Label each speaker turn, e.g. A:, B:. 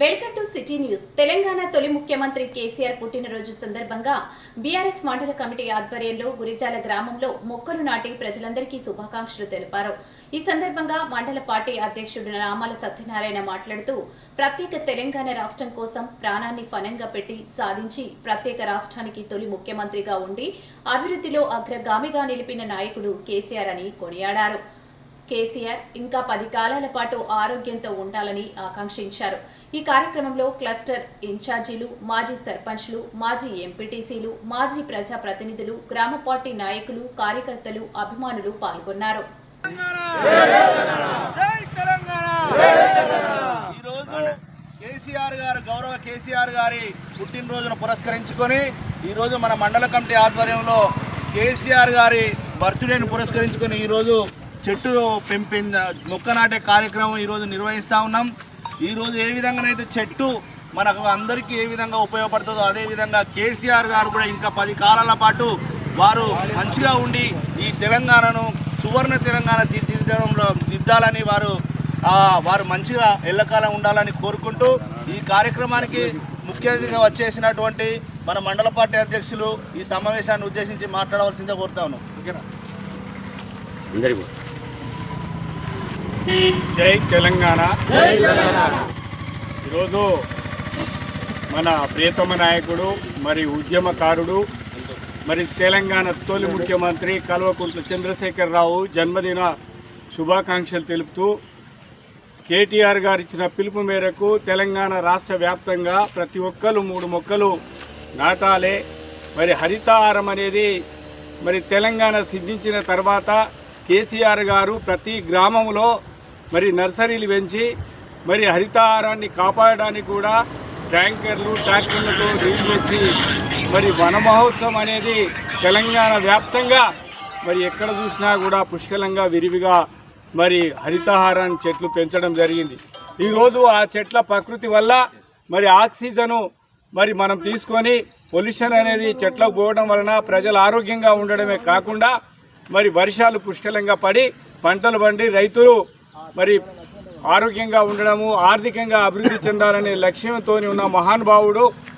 A: Welcome to city news. Telangana తొలి ముఖ్యమంత్రి కేసీఆర్ పుట్టినరోజు సందర్భంగా బీఆర్ఎస్ మండల కమిటీ ఆధ్వర్యంలో గురిజాల గ్రామంలో మొక్కలు నాటి ప్రజలందరికీ శుభాకాంక్షలు తెలిపారు. ఈ సందర్భంగా మండల పార్టీ అధ్యక్షుడు రామాల సత్యనారాయణ మాట్లాడుతూ ప్రత్యేక తెలంగాణ రాష్ట్రం కోసం ప్రాణాన్ని ఫనంగా పెట్టి సాధించి ప్రత్యేక రాష్ట్రానికి తొలి ముఖ్యమంత్రిగా ఉండి అభివృద్ధిలో అగ్రగామిగా నిలిపిన నాయకుడు కేసీఆర్ అని కొనియాడారు. కేసీఆర్ ఇంకా పది కాలాల పాటు ఆరోగ్యంతో ఉండాలని ఆకాంక్షించారు. ఈ కార్యక్రమంలో క్లస్టర్ ఇన్ఛార్జీలు మాజీ సర్పంచ్లు మాజీ ఎంపీటీసీలు మాజీ ప్రజా ప్రతినిధులు గ్రామ పార్టీ నాయకులు కార్యకర్తలు అభిమానులు పాల్గొన్నారు.
B: కేసీఆర్ గారు గౌరవ కేసీఆర్ గారి పుట్టినరోజును పురస్కరించుకొని ఈరోజు మన మండల కమిటీ ఆధ్వర్యంలో కేసీఆర్ గారి బర్త్డేను పురస్కరించుకొని ఈరోజు చెట్టు పెంపి మొక్క నాటే కార్యక్రమం ఈరోజు నిర్వహిస్తూ ఉన్నాం. ఈరోజు ఏ విధంగానైతే చెట్టు మనకు అందరికీ ఏ విధంగా ఉపయోగపడుతుందో అదే విధంగా కేసీఆర్ గారు కూడా ఇంకా పది కాలాల పాటు వారు మంచిగా ఉండి ఈ తెలంగాణను సువర్ణ తెలంగాణ తీర్చిదిద్దడంలో దిద్దాలని వారు వారు మంచిగా ఎల్లకాలం ఉండాలని కోరుకుంటూ ఈ కార్యక్రమానికి ముఖ్య అతిథిగా వచ్చేసినటువంటి మన మండల పార్టీ అధ్యక్షులు ఈ సమావేశాన్ని ఉద్దేశించి మాట్లాడవలసిందే కోరుతాను
C: ఓకేనా
D: జై తెలంగాణ. ఈరోజు మన ప్రియతమ నాయకుడు మరి ఉద్యమకారుడు మరి తెలంగాణ తొలి ముఖ్యమంత్రి కల్వకుంట్ల చంద్రశేఖరరావు జన్మదిన శుభాకాంక్షలు తెలుపుతూ కేటీఆర్ గారు ఇచ్చిన పిలుపు మేరకు తెలంగాణ రాష్ట్ర వ్యాప్తంగా ప్రతి ఒక్కరు మూడు మొక్కలు నాటాలే. మరి హరితహారం అనేది మరి తెలంగాణ సిద్ధించిన తర్వాత కేసీఆర్ గారు ప్రతి గ్రామంలో మరి నర్సరీలు పెంచి మరి హరితహారాన్ని కాపాడడానికి కూడా ట్యాంకర్లు ట్రాక్టర్లతో నీళ్ళు వచ్చి మరి వన మహోత్సవం అనేది తెలంగాణ వ్యాప్తంగా మరి ఎక్కడ చూసినా కూడా పుష్కలంగా విరివిగా మరి హరితహారాన్ని చెట్లు పెంచడం జరిగింది. ఈరోజు ఆ చెట్ల ప్రకృతి వల్ల మరి ఆక్సిజను మరి మనం తీసుకొని పొల్యూషన్ అనేది చెట్లకు పోవడం వలన ప్రజలు ఆరోగ్యంగా ఉండడమే కాకుండా మరి వర్షాలు పుష్కలంగా పడి పంటలు పండి రైతులు మరి ఆరోగ్యంగా ఉండడము ఆర్థికంగా అభివృద్ధి చెందాలనే లక్ష్యంతో ఉన్న మహానుభావుడు